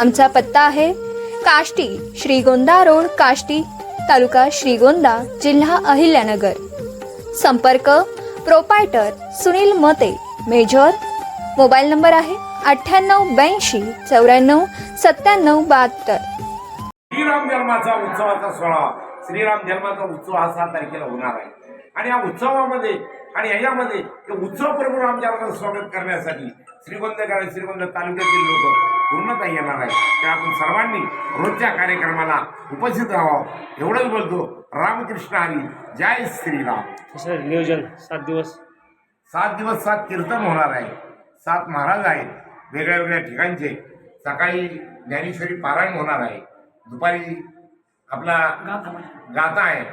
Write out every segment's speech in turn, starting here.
आमचा पत्ता आहे काष्टी श्रीगोंदा रोड काष्टी तालुका श्रीगोंदा जिल्हा अहिल्यानगर. संपर्क प्रोपायटर सुनील मते मेजर. मोबाईल नंबर आहे अठ्ठ्याण्णव ब्याऐंशी चौऱ्याण्णव सत्त्याण्णव बहात्तर. श्रीराम जन्माचा उत्सवाचा सोहळा श्रीराम जन्माचा उत्सव हा सहा तारखेला होणार आहे. आणि या उत्सवामध्ये आणि ह्याच्यामध्ये उत्सव प्रभू राम स्वागत करण्यासाठी श्रीगोंदकर श्रीगोंद तालुक्यातील लोक पूर्णतः येणार आहे. त्या आपण सर्वांनी रोजच्या कार्यक्रमाला उपस्थित राहावं. एवढंच बोलतो रामकृष्ण हरी जय श्रीराम. तसं नियोजन सात दिवस. सात दिवस सात कीर्तन होणार आहे. सात महाराज आहेत वेगळ्या वेगळ्या ठिकाणचे. सकाळी ज्ञानेश्वरी पारायण होणार आहे. दुपारी आपला गाथा आहे.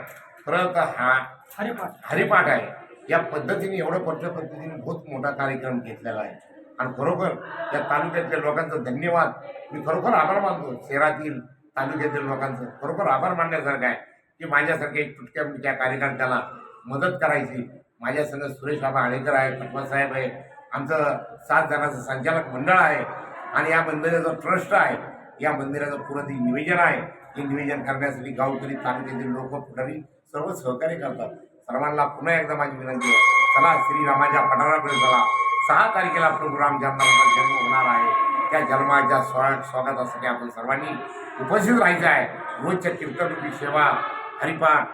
परत हा हरिपाठ. आहे. या पद्धतीने एवढं पट्ट पद्धतीने बहुत मोठा कार्यक्रम घेतलेला आहे. आणि खरोखर या तालुक्यातल्या लोकांचं धन्यवाद. मी खरोखर आभार मानतो शहरातील तालुक्यातील लोकांचं. खरोखर आभार मानण्यासारखं आहे की माझ्यासारख्या एक तुटक्या मुटक्या कार्यकर्त्याला मदत करायची. माझ्या संग सुरेश बाबा आळेकर आहे पटवा साहेब आहे. आमचं सात जणांचं संचालक मंडळ आहे. आणि या मंदिराचा ट्रस्ट आहे. या मंदिराचं पुरं ते निवेदन आहे. हे निवेदन करण्यासाठी गावकरी तालुक्यातील लोक पुढारी सर्व सहकार्य करतात. सर्वांना पुन्हा एकदा माझी विनंती आहे. चला श्रीरामाच्या पठाराकडे चला. सहा तारखेला प्रभू रामचंद्रांचा जन्माचा जन्म होणार आहे त्या जन्माच्या स्वा स्वागतासाठी आपण सर्वांनी उपस्थित राहायचं आहे. रोजच्या कीर्तनरूपी सेवा हरिपाठ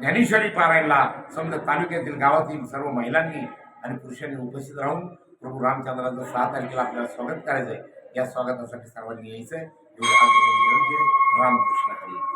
ज्ञानेश्वरी पारायणला समजा तालुक्यातील गावातील सर्व महिलांनी आणि पुरुषांनी उपस्थित राहून प्रभू रामचंद्राचं सहा तारखेला आपल्याला स्वागत करायचं आहे या स्वागतासाठी सर्वांनी यायचं आहे आहे. रामकृष्ण हरी.